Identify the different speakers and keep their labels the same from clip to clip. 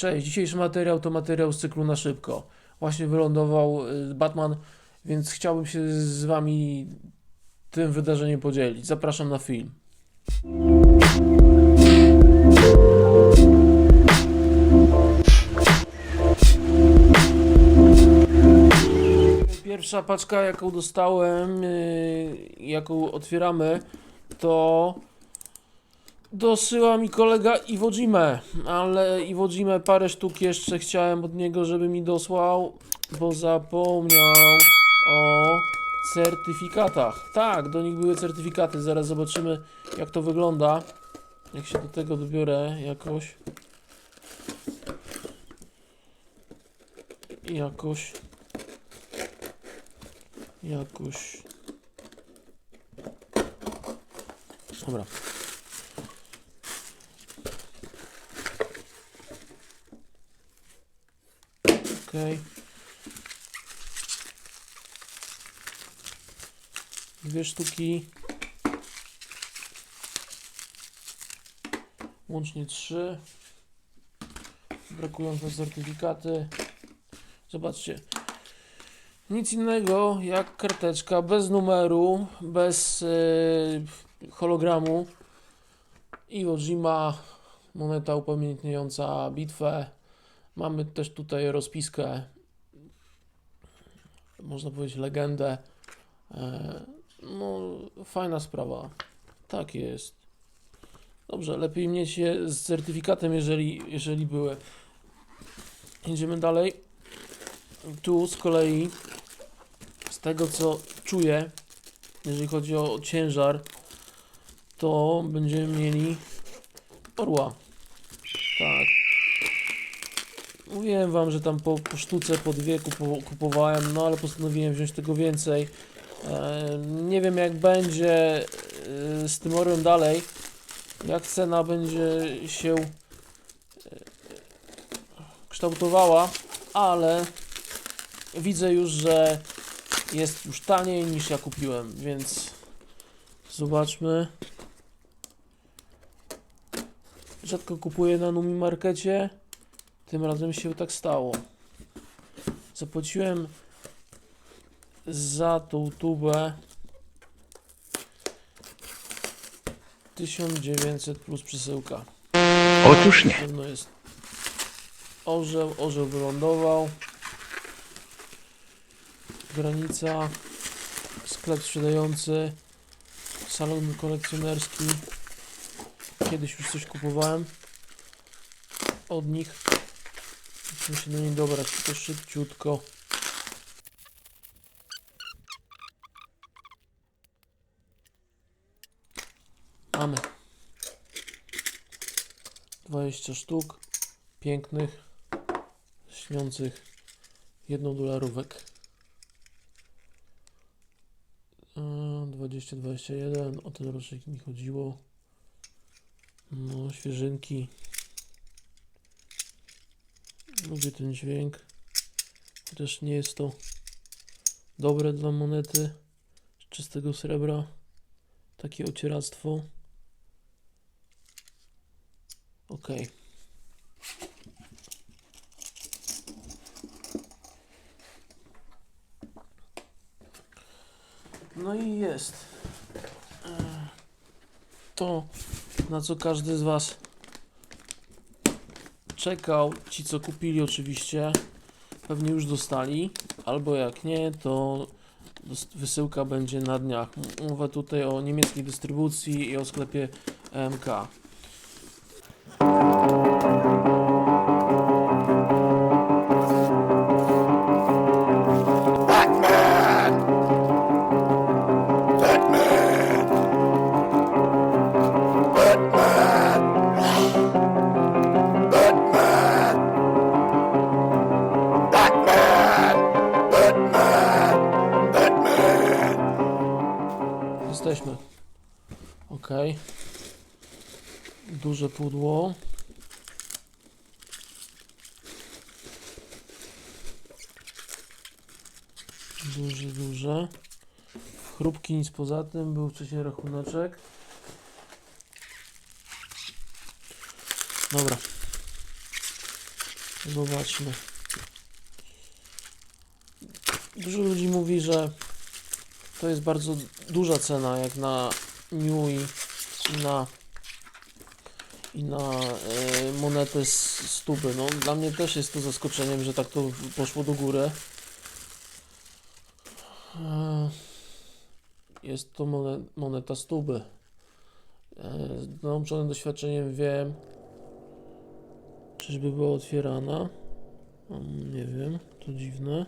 Speaker 1: Cześć, dzisiejszy materiał to materiał z cyklu na szybko. Właśnie wylądował y, Batman, więc chciałbym się z Wami tym wydarzeniem podzielić. Zapraszam na film. Pierwsza paczka, jaką dostałem, y, jaką otwieramy, to dosyła mi kolega Iwo Jimę, ale Iwo Jimę parę sztuk jeszcze chciałem od niego, żeby mi dosłał, bo zapomniał o certyfikatach. Tak, do nich były certyfikaty, zaraz zobaczymy jak to wygląda. Jak się do tego dobiorę jakoś. Jakoś. Jakoś. Dobra. Okej. Dwie sztuki. Łącznie trzy. Brakujące certyfikaty. Zobaczcie. Nic innego jak karteczka bez numeru, bez yy, hologramu. Iwo Jima, moneta upamiętniająca bitwę. Mamy też tutaj rozpiskę, można powiedzieć legendę. E, No, fajna sprawa. Tak jest. Dobrze, lepiej mieć je z certyfikatem, jeżeli, jeżeli były. Idziemy dalej. Tu z kolei, z tego co czuję, jeżeli chodzi o ciężar, to będziemy mieli orła. Tak. Mówiłem wam, że tam po, po sztuce, po dwie kupo, kupowałem, no ale postanowiłem wziąć tego więcej. E, nie wiem jak będzie e, z tym orłem dalej, jak cena będzie się e, kształtowała, ale widzę już, że jest już taniej niż ja kupiłem, więc zobaczmy. Rzadko kupuję na Numi Markecie. Tym razem się tak stało. Zapłaciłem za tą tubę 1900 plus przesyłka.
Speaker 2: Otóż nie.
Speaker 1: pewno jest orzeł, orzeł wylądował. Granica, sklep sprzedający, salon kolekcjonerski. Kiedyś już coś kupowałem od nich. Musimy się do niej dobrać, tylko szybciutko. Mamy 20 sztuk pięknych, śniących jedną dolarówek. Yy, 20, 21, o ten rocznik mi chodziło. No, świeżynki. Lubię ten dźwięk. Chociaż nie jest to dobre dla monety z czystego srebra. Takie ocieractwo. Ok. No i jest. E, To, na co każdy z Was czekał. Ci, co kupili, oczywiście, pewnie już dostali. Albo jak nie, to wysyłka będzie na dniach. Mówię tutaj o niemieckiej dystrybucji i o sklepie MK. Ok. Duże pudło. Duże, duże. Chrupki nic poza tym. Był wcześniej rachuneczek. Dobra. Zobaczmy. Dużo ludzi mówi, że to jest bardzo duża cena, jak na New i na i na e, monetę z stówy. No, dla mnie też jest to zaskoczeniem, że tak to poszło do góry. E, Jest to monet, moneta stówy. E, Z nauczonym doświadczeniem wiem, czyżby była otwierana. Mm, Nie wiem, to dziwne.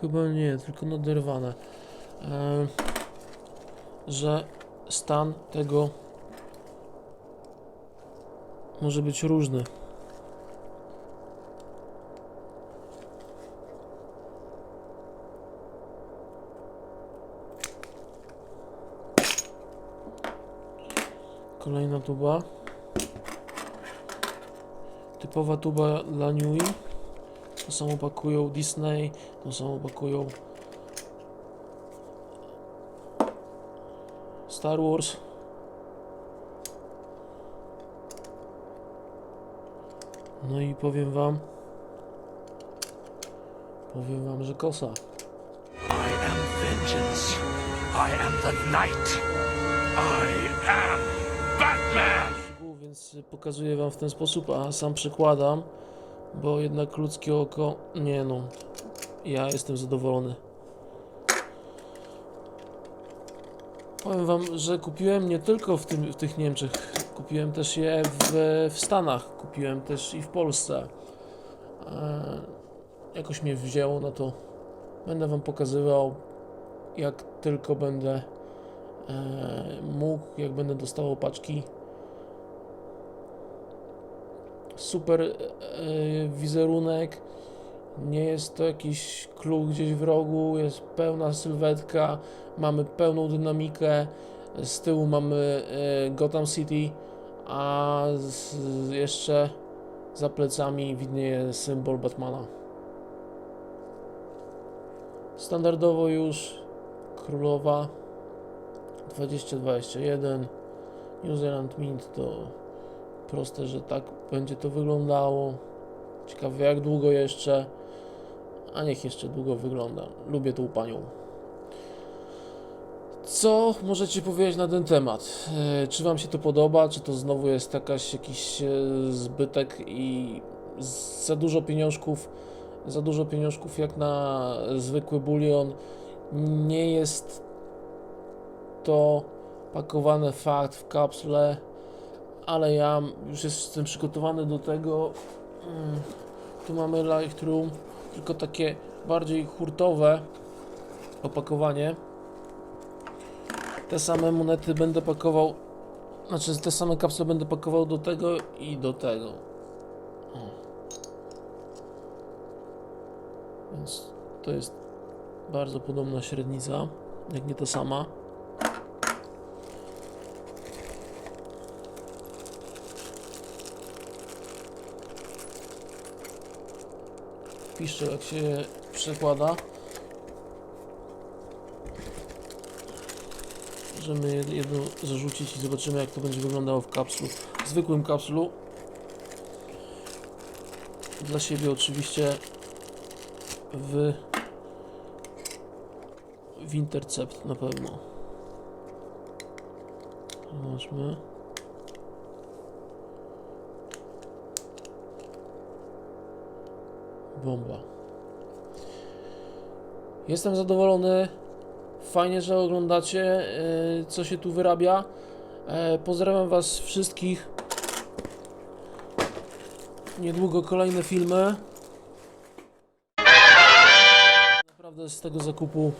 Speaker 1: Chyba nie, tylko naderwane. E, że stan tego może być różny. Kolejna tuba. Typowa tuba dla Newey. To samo pakują Disney, to samo pakują Star Wars. No i powiem wam, powiem wam, że kosa.
Speaker 2: I am vengeance. I am the night. I am Batman.
Speaker 1: więc pokazuję wam w ten sposób, a sam przykładam, bo jednak ludzkie oko, nie no, ja jestem zadowolony. Powiem wam, że kupiłem nie tylko w, tym, w tych Niemczech, kupiłem też je w, w Stanach, kupiłem też i w Polsce. E, jakoś mnie wzięło na to. Będę wam pokazywał, jak tylko będę e, mógł, jak będę dostawał paczki super e, wizerunek. Nie jest to jakiś klub gdzieś w rogu, jest pełna sylwetka, mamy pełną dynamikę. Z tyłu mamy e, Gotham City, a jeszcze za plecami widnieje symbol Batmana. Standardowo już królowa 2021 New Zealand Mint to proste, że tak będzie to wyglądało. Ciekawe jak długo jeszcze, a niech jeszcze długo wygląda. Lubię tą panią. Co możecie powiedzieć na ten temat? E, Czy Wam się to podoba? Czy to znowu jest jakaś, jakiś e, zbytek i za dużo pieniążków? Za dużo pieniążków jak na zwykły bulion. Nie jest to pakowane fakt w kapsle ale ja już jestem przygotowany do tego. Mm, Tu mamy Lightroom, tylko takie bardziej hurtowe opakowanie. Te same monety będę pakował, znaczy te same kapsle będę pakował do tego i do tego. Więc to jest bardzo podobna średnica, jak nie ta sama. Piszcze jak się przekłada. Możemy jedno zarzucić i zobaczymy jak to będzie wyglądało w kapslu. W zwykłym kapslu. Dla siebie oczywiście w w Intercept na pewno. Zobaczmy. Bomba. Jestem zadowolony. Fajnie, że oglądacie, yy, co się tu wyrabia. E, Pozdrawiam Was wszystkich. Niedługo kolejne filmy. Naprawdę z tego zakupu.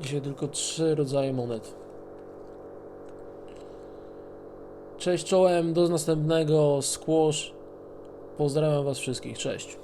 Speaker 1: Dzisiaj tylko trzy rodzaje monet. Cześć czołem, do następnego Squash. Pozdrawiam Was wszystkich, cześć.